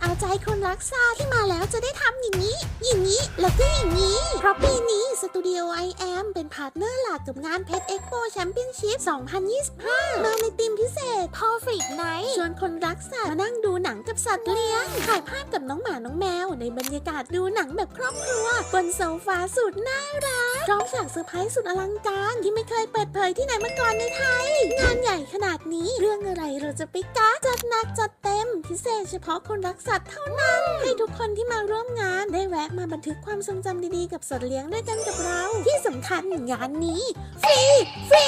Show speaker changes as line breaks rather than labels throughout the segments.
เอาใจคนรักซาที่มาแล้วจะได้ทำอย่างนี้ อย่างนี้ แล้วก็อย่างนี้ เพราะปีนี้สตูดิโอ I am เป็นพาร์ทเนอร์หลักกับงานเพชรเอ็กโปแชมเปี้ยนชิพ2025 มาในธีมพิเศษ Perfect Night ชวนคนรักสัตว์มานั่งดูหนังกับสัตว์เลี้ยง ถ่ายภาพกับน้องหมาน้องแมว ในบรรยากาศดูหนังแบบครอบครัว บนโซฟาสุดน่ารักพร้อมฉากเซอร์ไพรส์สุดอลังการที่ไม่เคยเปิดเผยที่ไหนมาก่อนในไทย งานใหญ่ขนาดนี้เรื่องอะไรเราจะไปกักจัดหนักจัด พิเศษเฉพาะคนรักสัตว์เท่านั้น ให้ทุกคนที่มาร่วมงานได้แวะมาบันทึกความทรงจำดีๆกับสัตว์เลี้ยงด้วยกันกับเรา ที่สำคัญงานนี้ฟรีฟรี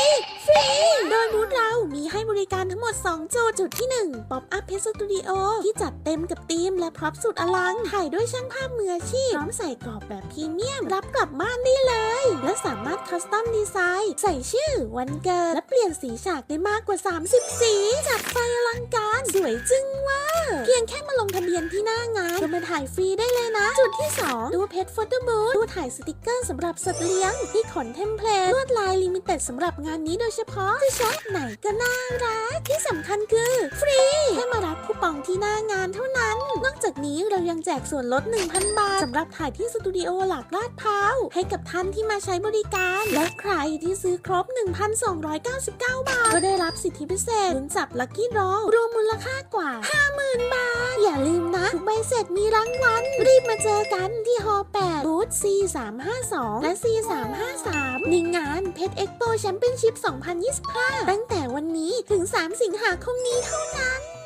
ด 2 โจจุดที่ 1 ป๊อปอัพเพชรสตูดิโอที่จัดเต็มกับธีมและพร็อพสุดอลัง ถ่ายด้วยช่างภาพมืออาชีพ พร้อมใส่กรอบแบบพรีเมียม รับกลับบ้านได้เลย และสามารถคัสตอมดีไซน์ใส่ชื่อ วันเกิด และเปลี่ยนสีฉากได้มากกว่า 30 สี จัดไฟอลังการ สวยจึงว่า ยงแค่มาลงทะเบียนที่หน้างานก็มาถ่ายฟรีได้เลยนะ จุดที่ 2 ดูเพจโฟโต้บูธดูถ่ายสติกเกอร์สำหรับสัตว์เลี้ยง ที่ขนเทมเพลตลวดลายลิมิเต็ดสำหรับงานนี้โดยเฉพาะจะช็อปไหนก็น่ารักที่สำคัญคือฟรี ที่หน้างานเท่านั้น นอกจากนี้เรายังแจกส่วนลด 1,000 บาทสำหรับถ่ายที่สตูดิโอหลักลาดพร้าวให้กับท่านที่มาใช้บริการ และใครที่ซื้อครบ 1,299 บาท ก็ได้รับสิทธิพิเศษลุ้นจับลัคกี้ดอรวมมูลค่ากว่า 50,000 บาท อย่าลืมนะทุกใบเสร็จมีรางวัลรีบมาเจอกันที่ฮอ8บูธ C352 และ C353 ในงานเพชรเอ็กโปแชมเปี้ยนชิพ 2025 ตั้งแต่วันนี้ถึง 3 สิงหาคมนี้เท่านั้น